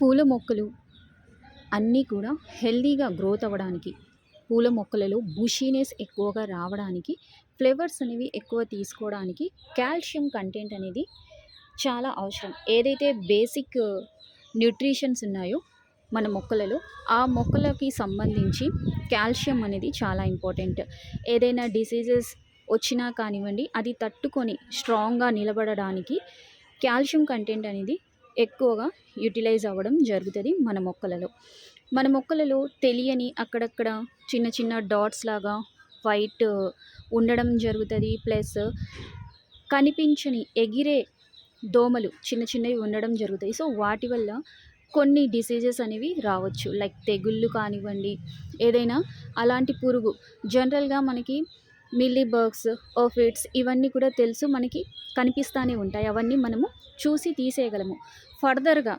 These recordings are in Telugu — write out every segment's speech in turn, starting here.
పూల మొక్కలు. అన్నీ కూడా హెల్దీగా గ్రోత్ అవ్వడానికి పూల మొక్కలలో బుషీనెస్ ఎక్కువగా రావడానికి ఫ్లేవర్స్ అనేవి ఎక్కువ తీసుకోవడానికి కాల్షియం కంటెంట్ అనేది చాలా అవసరం. ఏదైతే బేసిక్ న్యూట్రిషన్స్ ఉన్నాయో మన మొక్కలలో ఆ మొక్కలకి సంబంధించి కాల్షియం అనేది చాలా ఇంపార్టెంట్. ఏదైనా డిసీజెస్ వచ్చినా కానివ్వండి అది తట్టుకొని స్ట్రాంగ్గా నిలబడడానికి కాల్షియం కంటెంట్ అనేది ఎక్కువగా యూటిలైజ్ అవ్వడం జరుగుతుంది మన మొక్కలలో. మన మొక్కలలో తెలియని అక్కడక్కడ చిన్న చిన్న డాట్స్ లాగా వైట్ ఉండడం జరుగుతుంది. ప్లస్ కనిపించని ఎగిరే దోమలు చిన్న చిన్నవి ఉండడం జరుగుతాయి సో వాటి వల్ల కొన్ని డిసీజెస్ అనేవి రావచ్చు. లైక్ తెగుళ్ళు కానివ్వండి ఏదైనా అలాంటి పురుగు. జనరల్గా మనకి మిల్లీ బర్గ్స్ ఓఫిడ్స్ ఇవన్నీ కూడా తెలుసు. మనకి కనిపిస్తూనే ఉంటాయి. అవన్నీ మనము చూసి తీసేయగలము. ఫర్దర్గా.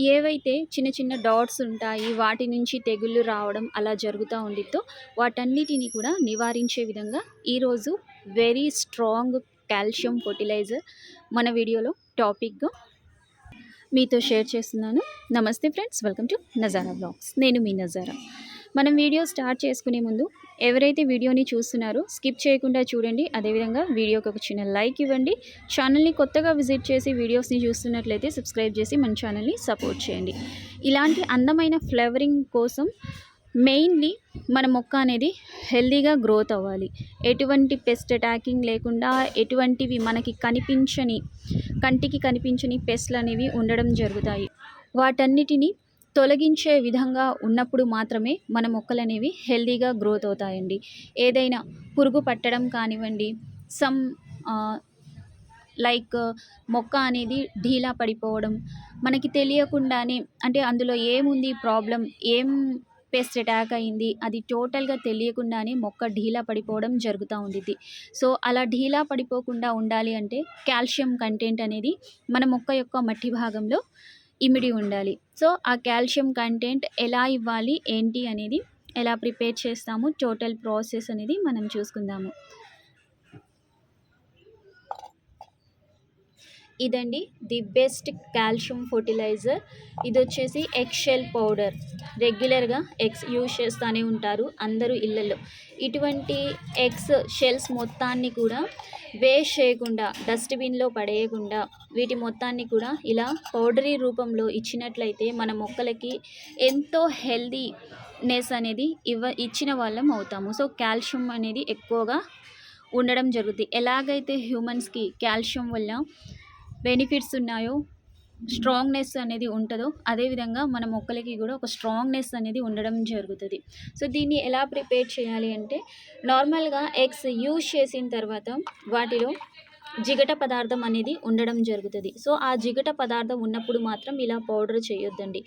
ఏవైతే చిన్న చిన్న డాట్స్ ఉంటాయి వాటి నుంచి తెగుళ్ళు రావడం అలా జరుగుతూ ఉండిద్దో వాటన్నిటిని కూడా నివారించే విధంగా ఈరోజు వెరీ స్ట్రాంగ్ కాల్షియం ఫర్టిలైజర్ మన వీడియోలో టాపిక్గా మీతో షేర్ చేస్తున్నాను. నమస్తే friends welcome to Nazara blogs. నేను మీ నజారా. మనం వీడియో స్టార్ట్ చేసుకునే ముందు ఎవరైతే వీడియోని చూస్తున్నారో స్కిప్ చేయకుండా చూడండి. అదేవిధంగా వీడియోకి ఒక చిన్న లైక్ ఇవ్వండి. ఛానల్ని కొత్తగా విజిట్ చేసి వీడియోస్ని చూస్తున్నట్లయితే సబ్స్క్రైబ్ చేసి మన ఛానల్ని సపోర్ట్ చేయండి. ఇలాంటి అందమైన ఫ్లేవరింగ్ కోసం మెయిన్లీ మన మొక్క అనేది హెల్దీగా గ్రోత్ అవ్వాలి. ఎటువంటి పెస్ట్ అటాకింగ్ లేకుండా ఎటువంటివి మనకి కనిపించని కంటికి కనిపించని పెస్ట్లు అనేవి ఉండడం జరుగుతాయి. వాటన్నిటిని తొలగించే విధంగా ఉన్నప్పుడు మాత్రమే మన మొక్కలు అనేవి హెల్దీగా గ్రోత్ అవుతాయండి. ఏదైనా పురుగు పట్టడం కానివ్వండి సమ్ లైక్ మొక్క అనేది ఢీలా పడిపోవడం మనకి తెలియకుండానే అంటే అందులో ఏముంది ప్రాబ్లం ఏం పెస్ట్ అటాక్ అయింది అది టోటల్గా తెలియకుండానే మొక్క ఢీలా పడిపోవడం జరుగుతూ ఉండిద్ది. సో అలా ఢీలా పడిపోకుండా ఉండాలి అంటే కాల్షియం కంటెంట్ అనేది మన మొక్క యొక్క మట్టి భాగంలో ఇమిడి ఉండాలి. సో ఆ కాల్షియం కంటెంట్ ఎలా ఇవ్వాలి ఏంటి అనేది ఎలా ప్రిపేర్ చేస్తాము టోటల్ ప్రాసెస్ అనేది మనం చూసుకుందాము. ఇదండి ది బెస్ట్ కాల్షియం ఫర్టిలైజర్. ఇది వచ్చేసి ఎక్షెల్ పౌడర్. రెగ్యులర్గా ఎగ్స్ యూజ్ చేస్తూనే ఉంటారు అందరూ ఇళ్ళల్లో ఇటువంటి ఎగ్స్ షెల్స్ మొత్తాన్ని కూడా వేస్ట్ చేయకుండా డస్ట్బిన్లో పడేయకుండా వీటి మొత్తాన్ని కూడా ఇలా పౌడరీ రూపంలో ఇచ్చినట్లయితే మన మొక్కలకి ఎంతో హెల్దీనెస్ అనేది ఇవ్వ ఇచ్చిన వాళ్ళం అవుతాము. సో కాల్షియం అనేది ఎక్కువగా ఉండడం జరుగుతుంది ఎలాగైతే హ్యూమన్స్కి కాల్షియం వల్ల బెనిఫిట్స్ ఉన్నాయో స్ట్రాంగ్నెస్ అనేది ఉంటుందో అదేవిధంగా మన మొక్కలకి కూడా ఒక స్ట్రాంగ్నెస్ అనేది ఉండడం జరుగుతుంది. సో దీన్ని ఎలా ప్రిపేర్ చేయాలి అంటే నార్మల్గా ఎగ్స్ యూజ్ చేసిన తర్వాత వాటిలో జిగట పదార్థం అనేది ఉండడం జరుగుతుంది. సో ఆ జిగట పదార్థం ఉన్నప్పుడు మాత్రం ఇలా పౌడర్ చేయొద్దండి.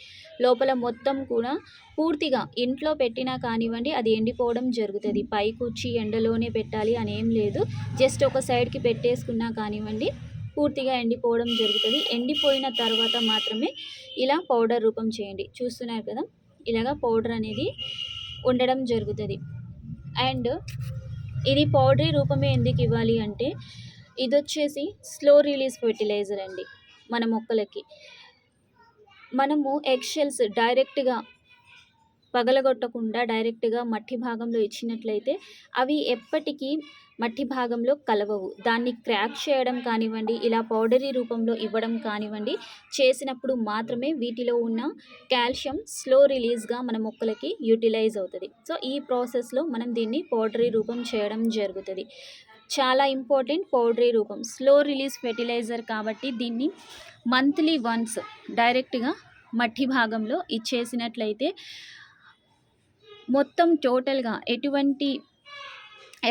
లోపల మొత్తం కూడా పూర్తిగా ఇంట్లో పెట్టినా కానివ్వండి అది ఎండిపోవడం జరుగుతుంది. పైకొచ్చి ఎండలోనే పెట్టాలి అని ఏం లేదు. జస్ట్ ఒక సైడ్కి పెట్టేసుకున్నా కానివ్వండి పూర్తిగా ఎండిపోవడం జరుగుతుంది. ఎండిపోయిన తర్వాత మాత్రమే ఇలా పౌడర్ రూపం చేయండి. చూస్తున్నారు కదా? ఇలాగా పౌడర్ అనేది ఉండడం జరుగుతుంది. అండ్ ఇది పౌడరీ రూపమే ఎందుకు ఇవ్వాలి అంటే ఇది వచ్చేసి స్లో రిలీజ్ ఫెర్టిలైజర్ అండి మన మొక్కలకి. మనము ఎగ్షెల్స్ డైరెక్ట్గా పగలగొట్టకుండా డైరెక్ట్గా మట్టి భాగంలో ఇచ్చినట్లయితే అవి ఎప్పటికీ మట్టి భాగంలో కలవవు. దాన్ని క్రాక్ చేయడం కానివ్వండి ఇలా పౌడరీ రూపంలో ఇవ్వడం కానివ్వండి చేసినప్పుడు మాత్రమే వీటిలో ఉన్న కాల్షియం స్లో రిలీజ్గా మన మొక్కలకి యూటిలైజ్ అవుతుంది. సో ఈ ప్రాసెస్లో మనం దీన్ని పౌడరీ రూపం చేయడం జరుగుతుంది. చాలా ఇంపార్టెంట్ పౌడరీ రూపం. స్లో రిలీజ్ ఫెర్టిలైజర్ కాబట్టి దీన్ని మంత్లీ వన్స్ డైరెక్ట్గా మట్టి భాగంలో ఇచ్చేసినట్లయితే మొత్తం టోటల్గా ఎటువంటి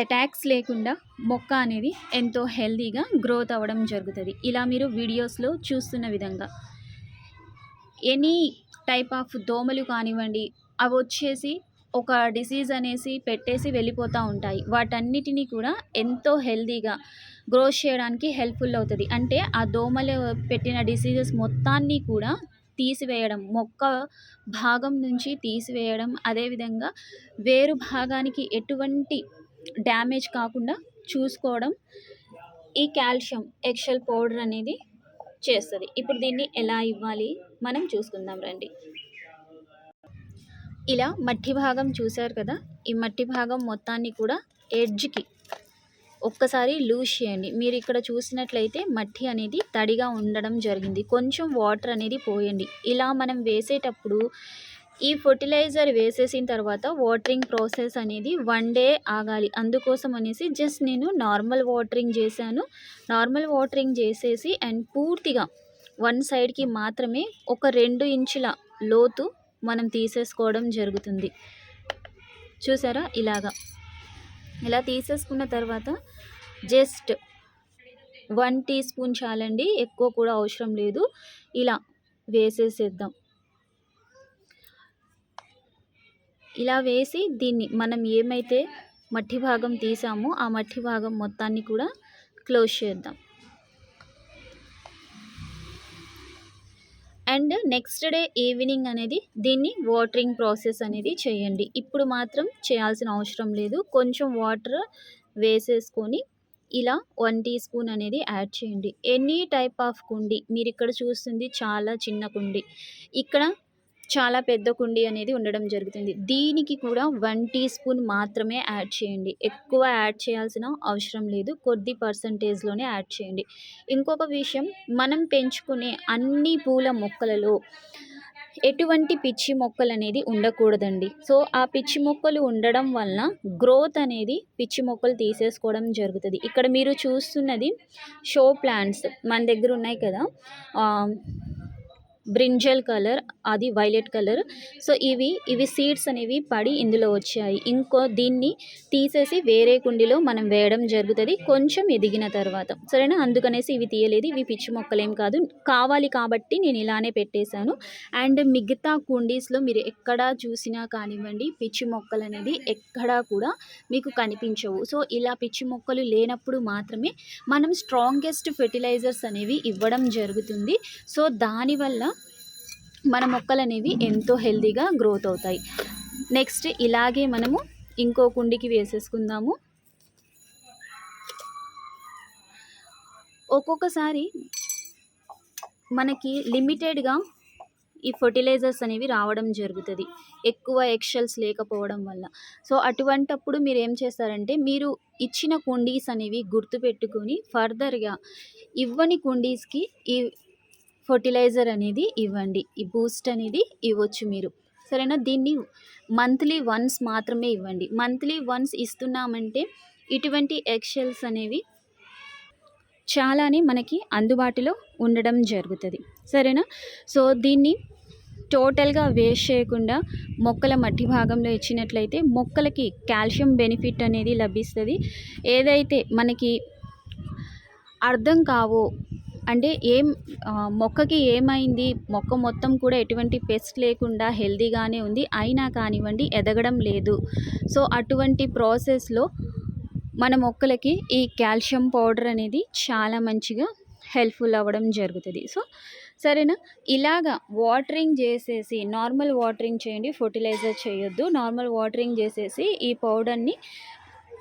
అటాక్స్ లేకుండా మొక్క అనేది ఎంతో హెల్తీగా గ్రోత్ అవ్వడం జరుగుతుంది. ఇలా మీరు వీడియోస్లో చూస్తున్న విధంగా. ఎనీ టైప్ ఆఫ్ దోమలు కానివ్వండి అవి వచ్చేసి ఒక డిసీజ్ అనేసి పెట్టేసి వెళ్ళిపోతూ ఉంటాయి. వాటన్నిటినీ కూడా ఎంతో హెల్తీగా గ్రో చేయడానికి హెల్ప్ఫుల్ అవుతుంది. అంటే ఆ దోమలు పెట్టిన డిసీజెస్ మొత్తాన్ని కూడా తీసివేయడం మొక్క భాగం నుంచి తీసివేయడం అదేవిధంగా వేరు భాగానికి ఎటువంటి డ్యామేజ్ కాకుండా చూసుకోవడం ఈ కాల్షియం ఎక్షల్ పౌడర్ అనేది చేస్తుంది. ఇప్పుడు దీన్ని ఎలా ఇవ్వాలి? మనం చూసుకుందాం రండి. ఇలా మట్టి భాగం చూశారు కదా? ఈ మట్టి భాగం మొత్తాన్ని కూడా ఎడ్జ్కి ఒక్కసారి లూజ్ చేయండి. మీరు ఇక్కడ చూసినట్లయితే మట్టి అనేది తడిగా ఉండడం జరిగింది. కొంచెం వాటర్ అనేది పోయండి. ఇలా మనం వేసేటప్పుడు ఈ ఫర్టిలైజర్ వేసేసిన తర్వాత వాటరింగ్ ప్రాసెస్ అనేది వన్ డే ఆగాలి. అందుకోసం అనేసి జస్ట్ నేను నార్మల్ వాటరింగ్ చేశాను. నార్మల్ వాటరింగ్ చేసేసి అండ్ పూర్తిగా వన్ సైడ్కి మాత్రమే ఒక రెండు ఇంచుల లోతు మనం తీసేసుకోవడం జరుగుతుంది. చూసారా? ఇలాగా. ఇలా తీసేసుకున్న తర్వాత జస్ట్ వన్ టీ స్పూన్ చాలండి. ఎక్కువ కూడా అవసరం లేదు. ఇలా వేసేసేద్దాం. ఇలా వేసి దీన్ని మనం ఏమైతే మట్టి భాగం తీసామో ఆ మట్టి భాగం మొత్తాన్ని కూడా క్లోజ్ చేద్దాం. అండ్ నెక్స్ట్ డే ఈవినింగ్ అనేది దీన్ని వాటరింగ్ ప్రాసెస్ అనేది చేయండి. ఇప్పుడు మాత్రం చేయాల్సిన అవసరం లేదు. కొంచెం వాటర్ వేసేసుకొని ఇలా వన్ టీ స్పూన్ అనేది యాడ్ చేయండి. ఎనీ టైప్ ఆఫ్ కుండి మీరు ఇక్కడ చూస్తుంది చాలా చిన్న కుండి. ఇక్కడ చాలా పెద్ద కుండీ అనేది ఉండడం జరుగుతుంది. దీనికి కూడా వన్ టీ స్పూన్ మాత్రమే యాడ్ చేయండి. ఎక్కువ యాడ్ చేయాల్సిన అవసరం లేదు. కొద్ది పర్సంటేజ్లోనే యాడ్ చేయండి. ఇంకొక విషయం మనం పెంచుకునే అన్ని పూల మొక్కలలో ఎటువంటి పిచ్చి మొక్కలు అనేది ఉండకూడదండి. సో ఆ పిచ్చి మొక్కలు ఉండడం వలన గ్రోత్ అనేది పిచ్చి మొక్కలు తీసేసుకోవడం జరుగుతుంది. ఇక్కడ మీరు చూస్తున్నది షో ప్లాంట్స్ మన దగ్గర ఉన్నాయి కదా. బ్రింజల్ కలర్ అది వైలెట్ కలర్. సో ఇవి ఇవి సీడ్స్ అనేవి పడి ఇందులో వచ్చాయి. ఇంకో దీన్ని తీసేసి వేరే కుండీలో మనం వేయడం జరుగుతుంది. కొంచెం ఎదిగిన తర్వాత. సరేనా? అందుకనేసి ఇవి తీయలేదు. ఇవి పిచ్చి మొక్కలేం కాదు. కావాలి కాబట్టి నేను ఇలానే పెట్టేశాను. అండ్ మిగతా కుండీస్లో మీరు ఎక్కడా చూసినా కానివ్వండి పిచ్చి మొక్కలు అనేది ఎక్కడా కూడా మీకు కనిపించవు. సో ఇలా పిచ్చి మొక్కలు లేనప్పుడు మాత్రమే మనం స్ట్రాంగెస్ట్ ఫెర్టిలైజర్స్ అనేవి ఇవ్వడం జరుగుతుంది. సో దానివల్ల మన మొక్కలు అనేవి ఎంతో హెల్తీగా గ్రోత్ అవుతాయి. నెక్స్ట్ ఇలాగే మనము ఇంకో కుండికి వేసేసుకుందాము. ఒక్కొక్కసారి మనకి లిమిటెడ్గా ఈ ఫర్టిలైజర్స్ అనేవి రావడం జరుగుతుంది. ఎక్కువ ఎక్షల్స్ లేకపోవడం వల్ల. సో అటువంటప్పుడు మీరు ఏం చేస్తారంటే మీరు ఇచ్చిన కుండీస్ అనేవి గుర్తుపెట్టుకొని ఫర్దర్గా ఇవ్వని కుండీస్కి ఈ ఫర్టిలైజర్ అనేది ఇవ్వండి. ఈ బూస్ట్ అనేది ఇవ్వచ్చు మీరు. సరేనా? దీన్ని మంత్లీ వన్స్ మాత్రమే ఇవ్వండి. మంత్లీ వన్స్ ఇస్తున్నామంటే ఇటువంటి ఎక్సెల్స్ అనేవి చాలానే మనకి అందుబాటులో ఉండడం జరుగుతుంది. సరేనా? సో దీన్ని టోటల్గా వేస్ట్ చేయకుండా మొక్కల మట్టి భాగంలో ఇచ్చినట్లయితే మొక్కలకి కాల్షియం బెనిఫిట్ అనేది లభిస్తుంది. ఏదైతే మనకి అర్థం కావో అంటే ఏం మొక్కకి ఏమైంది? మొక్క మొత్తం కూడా ఎటువంటి పెస్ట్ లేకుండా హెల్దీగానే ఉంది. అయినా కానివ్వండి ఎదగడం లేదు. సో అటువంటి ప్రాసెస్లో మన మొక్కలకి ఈ కాల్షియం పౌడర్ అనేది చాలా మంచిగా హెల్ప్ఫుల్ అవ్వడం జరుగుతుంది. సో సరేనా? ఇలాగా వాటరింగ్ చేసేసి నార్మల్ వాటరింగ్ చేయండి ఫర్టిలైజర్ చేయొద్దు. నార్మల్ వాటరింగ్ చేసేసి ఈ పౌడర్ని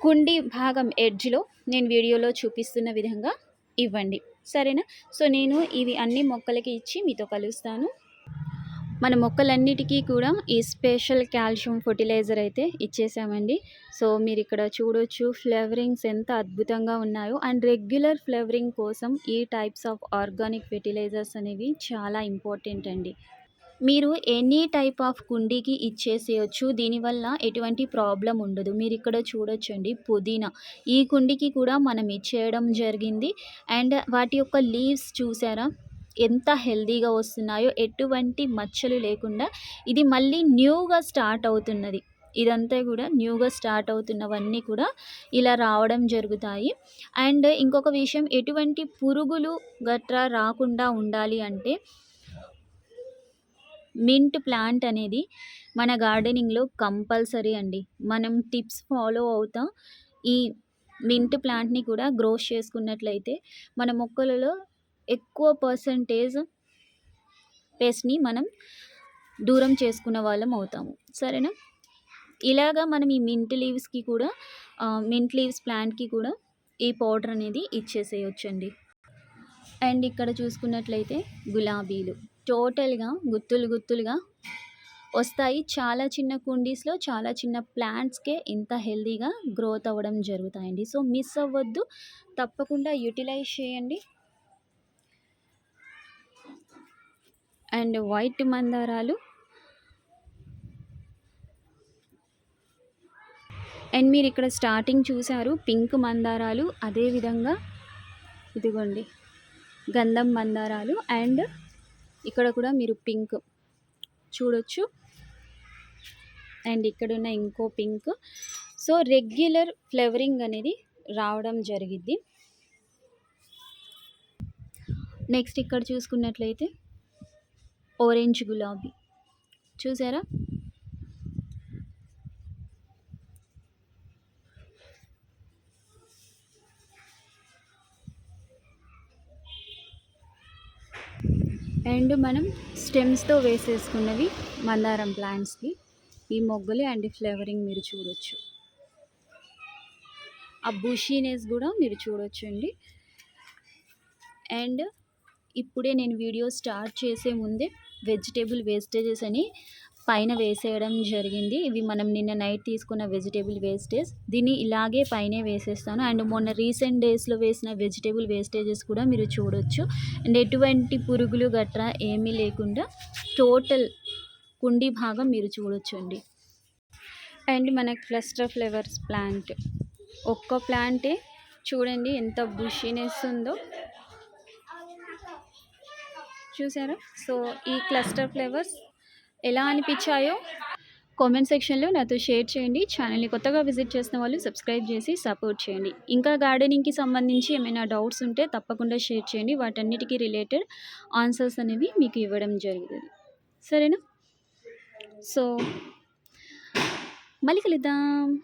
కుండి భాగం ఎడ్జ్లో నేను వీడియోలో చూపిస్తున్న విధంగా ఇవ్వండి. సరేనా? సో నేను ఇవి అన్ని మొక్కలకి ఇచ్చి మీతో కలుస్తాను. మన మొక్కలన్నిటికీ కూడా ఈ స్పెషల్ కాల్షియం ఫర్టిలైజర్ అయితే ఇచ్చేసామండి. సో మీరు ఇక్కడ చూడొచ్చు ఫ్లేవరింగ్స్ ఎంత అద్భుతంగా ఉన్నాయో. అండ్ రెగ్యులర్ ఫ్లేవరింగ్ కోసం ఈ టైప్స్ ఆఫ్ ఆర్గానిక్ ఫెర్టిలైజర్స్ అనేవి చాలా ఇంపార్టెంట్ అండి. మీరు ఎనీ టైప్ ఆఫ్ కుండీకి ఇచ్చేసేయచ్చు. దీనివల్ల ఎటువంటి ప్రాబ్లం ఉండదు. మీరు ఇక్కడ చూడొచ్చండి పుదీనా. ఈ కుండీకి కూడా మనం ఇచ్చేయడం జరిగింది. అండ్ వాటి యొక్క లీవ్స్ చూసారా? ఎంత హెల్దీగా వస్తున్నాయో ఎటువంటి మచ్చలు లేకుండా ఇది మళ్ళీ న్యూగా స్టార్ట్ అవుతున్నది. ఇదంతా కూడా న్యూగా స్టార్ట్ అవుతున్నవన్నీ కూడా ఇలా రావడం జరుగుతాయి. అండ్ ఇంకొక విషయం ఎటువంటి పురుగులు గట్రా రాకుండా ఉండాలి అంటే మింట్ ప్లాంట్ అనేది మన గార్డెనింగ్లో కంపల్సరీ అండి. మనం టిప్స్ ఫాలో అవుతా ఈ మింట్ ప్లాంట్ని కూడా గ్రోస్ చేసుకున్నట్లయితే మన మొక్కలలో ఎక్కువ పర్సంటేజ్ పెస్ట్ని మనం దూరం చేసుకున్న వాళ్ళం అవుతాము. సరేనా? ఇలాగా మనం ఈ మింట్ లీవ్స్కి కూడా మింట్ లీవ్స్ ప్లాంట్కి కూడా ఈ పౌడర్ అనేది ఇచ్చేసేయచ్చండి. అండ్ ఇక్కడ చూసుకున్నట్లయితే గులాబీలు. టోటల్గా గుత్తులు గుత్తులుగా వస్తాయి. చాలా చిన్న కుండీస్లో చాలా చిన్న ప్లాంట్స్కే ఇంత హెల్దీగా గ్రోత్ అవ్వడం జరుగుతాయండి. సో మిస్ అవ్వద్దు. తప్పకుండా యూటిలైజ్ చేయండి. అండ్ వైట్ మందారాలు. అండ్ మీరు ఇక్కడ స్టార్టింగ్ చూసారు పింక్ మందారాలు. అదేవిధంగా ఇదిగోండి. గంధం మందారాలు. అండ్ ఇక్కడ కూడా మీరు పింక్ చూడొచ్చు. అండ్ ఇక్కడ ఉన్న ఇంకో పింక్. సో రెగ్యులర్ ఫ్లేవరింగ్ అనేది రావడం జరిగిద్ది. నెక్స్ట్ ఇక్కడ చూసుకున్నట్లయితే ఆరెంజ్ గులాబీ. చూసారా? అండ్ మనం స్టెమ్స్తో వేసేసుకున్నవి మందారం ప్లాంట్స్కి. ఈ మొగ్గలు అండ్ ఫ్లేవరింగ్ మీరు చూడొచ్చు. ఆ బుషీనెస్ కూడా మీరు చూడొచ్చు అండి అండ్ ఇప్పుడే నేను వీడియో స్టార్ట్ చేసే ముందే వెజిటేబుల్ వేస్టేజెస్ అని పైన వేసేయడం జరిగింది. ఇవి మనం నిన్న నైట్ తీసుకున్న వెజిటేబుల్ వేస్టేజ్. దీన్ని ఇలాగే పైనే వేసేస్తాను. అండ్ మొన్న రీసెంట్ డేస్లో వేసిన వెజిటేబుల్ వేస్టేజెస్ కూడా మీరు చూడొచ్చు. అండ్ ఎటువంటి పురుగులు గట్రా ఏమీ లేకుండా టోటల్ కుండీ భాగం మీరు చూడొచ్చు అండి అండ్ మన క్లస్టర్ ఫ్లవర్స్ ప్లాంట్. ఒక్క ప్లాంటే చూడండి ఎంత బుషీనెస్ ఉందో. చూసారా? సో ఈ క్లస్టర్ ఫ్లేవర్స్ ఎలా అనిపించాయో కామెంట్ సెక్షన్లో నాతో షేర్ చేయండి. ఛానల్ని కొత్తగా విజిట్ చేసిన వాళ్ళు సబ్స్క్రైబ్ చేసి సపోర్ట్ చేయండి. ఇంకా గార్డెనింగ్కి సంబంధించి ఏమైనా డౌట్స్ ఉంటే తప్పకుండా షేర్ చేయండి. వాటన్నిటికీ రిలేటెడ్ ఆన్సర్స్ అనేవి మీకు ఇవ్వడం జరుగుతుంది. సరేనా? సో మళ్ళీ కలుద్దాం.